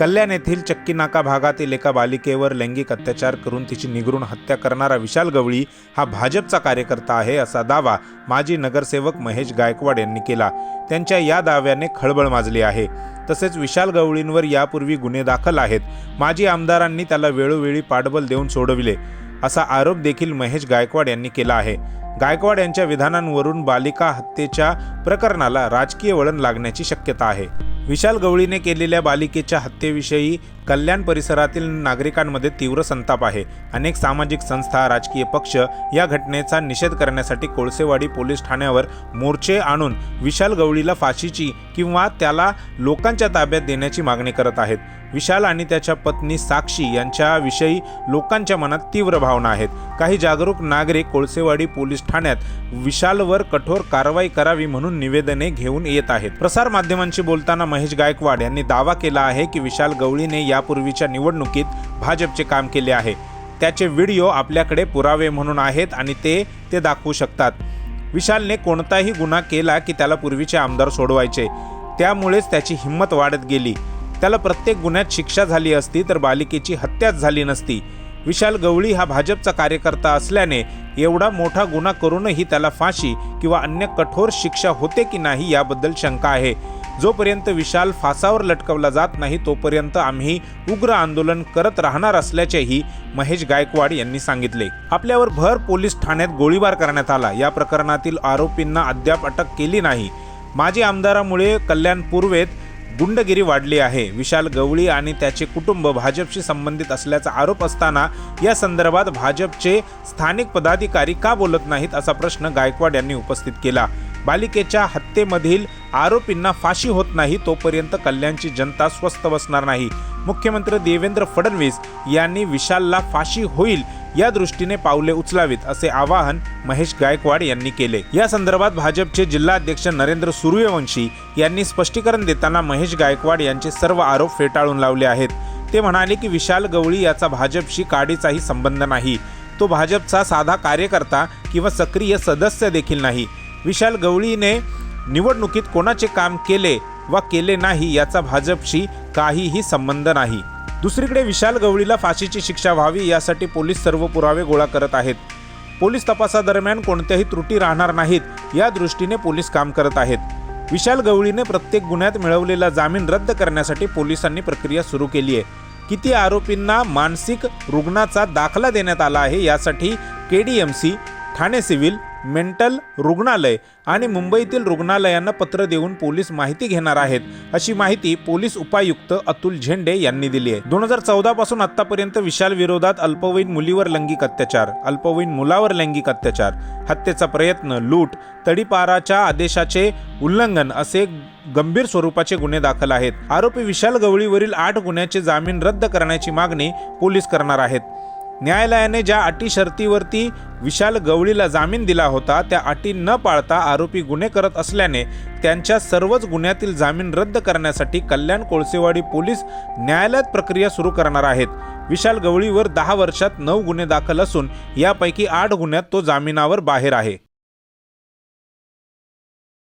कल्याण येथील चक्की नाका भागातील एका बालिकेवर लैंगिक अत्याचार करून तिची निगरून हत्या करणारा विशाल गवळी हा भाजपचा कार्यकर्ता आहे असा दावा माजी नगरसेवक महेश गायकवाड यांनी केला. त्यांच्या या दाव्याने खळबळ माजली आहे. तसेच विशाल गवळींवर यापूर्वी गुन्हे दाखल आहेत. माजी आमदारांनी त्याला वेळोवेळी पाठबल देऊन सोडविले असा आरोप देखील महेश गायकवाड यांनी केला आहे. गायकवाड यांच्या विधानांवरून बालिका हत्येच्या प्रकरणाला राजकीय वळण लागण्याची शक्यता आहे. विशाल गवळीने केलेल्या बालिकेच्या हत्येविषयी कल्याण परिसरातील नागरिकांमध्ये तीव्र संताप आहे. अनेक सामाजिक संस्था राजकीय पक्ष या घटनेचा निषेध करण्यासाठी कोळसेवाडी पोलीस ठाण्यावर मोर्चे आणून विशाल गवळीला फाशीची किंवा त्याला लोकांच्या ताब्यात देण्याची मागणी करत आहेत. विशाल आणि त्याच्या पत्नी साक्षी यांच्याविषयी लोकांच्या मनात तीव्र भावना आहेत. काही जागरूक नागरिक कोळसेवाडी पोलीस ठाण्यात विशालवर कठोर कारवाई करावी म्हणून निवेदने घेऊन येत आहेत. प्रसार माध्यमांशी बोलताना महेश गायकवाड यांनी दावा केला आहे की विशाल गवळीने या यापूर्वीच्या निवडणुकीत भाजपचे काम केले आहे. त्याचे व्हिडिओ आपल्याकडे पुरावे म्हणून आहेत आणि ते ते दाखवू शकतात. विशालने कोणताही गुन्हा केला की त्याला पूर्वीचे आमदार सोडवायचे. त्यामुळेच त्याची हिंमत वाढत गेली. त्याला प्रत्येक गुन्ह्यात शिक्षा झाली असती तर बालिकेची हत्याच झाली नसती. विशाल गवळी हा भाजपचा कार्यकर्ता असल्याने एवढा मोठा गुन्हा करूनही त्याला फाशी किंवा अन्य कठोर शिक्षा होते की नाही याबद्दल शंका आहे. जोपर्यंत विशाल फासावर लटकवला जात नाही तोपर्यंत आम्ही उग्र आंदोलन करत राहणार असल्याचेही महेश गायकवाड यांनी सांगितले. आपल्यावर भर पोलीस ठाण्यात गोळीबार करण्यात आला. या प्रकरणातील आरोपींना अद्याप अटक केली नाही. माजी आमदारामुळे कल्याण पूर्वेत गुंडगिरी वाढली आहे. विशाल गवळी आणि त्याचे कुटुंब भाजपशी संबंधित असल्याचा आरोप असताना या संदर्भात भाजपचे स्थानिक पदाधिकारी का बोलत नाहीत असा प्रश्न गायकवाड यांनी उपस्थित केला. बालिकेच्या हत्येमधील आरोपींना फाशी होत नाही तोपर्यंत कल्याणची जनता स्वस्थ बसणार नाही. मुख्यमंत्री देवेंद्र फडणवीस यांनी विशालला फाशी होईल या दृष्टीने पावले उचलावीत असे आवाहन महेश गायकवाड यांनी केले. या संदर्भात भाजपचे जिल्हाध्यक्ष नरेंद्र सूर्यवंशी यांनी स्पष्टीकरण देताना महेश गायकवाड यांचे सर्व आरोप फेटाळून लावले आहेत. ते म्हणाले की विशाल गवळी याचा भाजपशी काडीचाही संबंध नाही. तो भाजपचा साधा कार्यकर्ता किंवा सक्रिय सदस्य देखील नाही. विशाल गवळीने निवडणुकीत कोणाचे काम केले वा केले नाही याचा भाजपशी काहीही संबंध नाही. दुसरीकडे विशाल गवळीला फाशीची शिक्षा व्हावी यासाठी पोलीस सर्व पुरावे गोळा करत आहेत. पोलीस तपासादरम्यान कोणत्याही त्रुटी राहणार नाहीत या दृष्टीने पोलीस काम करत आहेत. विशाल गवळीने प्रत्येक गुन्ह्यात मिळवलेला जामीन रद्द करण्यासाठी पोलिसांनी प्रक्रिया सुरू केली आहे. किती आरोपींना मानसिक रुग्णाचा दाखला देण्यात आला आहे यासाठी K D M C Thane civil mental रुग्णालय आणि मुंबईतील रुग्णालयांना पत्र देऊन पोलीस माहिती घेणार आहेत. अशी माहिती पोलीस उपायुक्त अतुल झेंडे यांनी दिली आहे. दोन हजार चौदा पासून आतापर्यंत विशाल विरोधात अल्पवयीन मुलीवर लैंगिक अत्याचार अल्पवयीन मुलावर लैंगिक अत्याचार हत्येचा प्रयत्न लूट तडीपाराच्या आदेशाचे उल्लंघन असे गंभीर स्वरूपाचे गुन्हे दाखल आहेत. आरोपी विशाल गवळीवरील आठ गुन्ह्याचे जामीन रद्द करण्याची मागणी पोलीस करणार आहेत. न्यायालयाने ज्या अटी शर्तीवरती विशाल गवळीला जामीन दिला होता त्या अटी न पाळता आरोपी गुन्हे करत असल्याने त्यांच्या सर्वच गुन्ह्यातील जामीन रद्द करण्यासाठी कल्याण कोळसेवाडी पोलीस न्यायालयात प्रक्रिया सुरू करणार आहेत. विशाल गवळीवर दहा वर्षात नऊ गुन्हे दाखल असून यापैकी आठ गुन्ह्यात तो जामिनावर बाहेर आहे.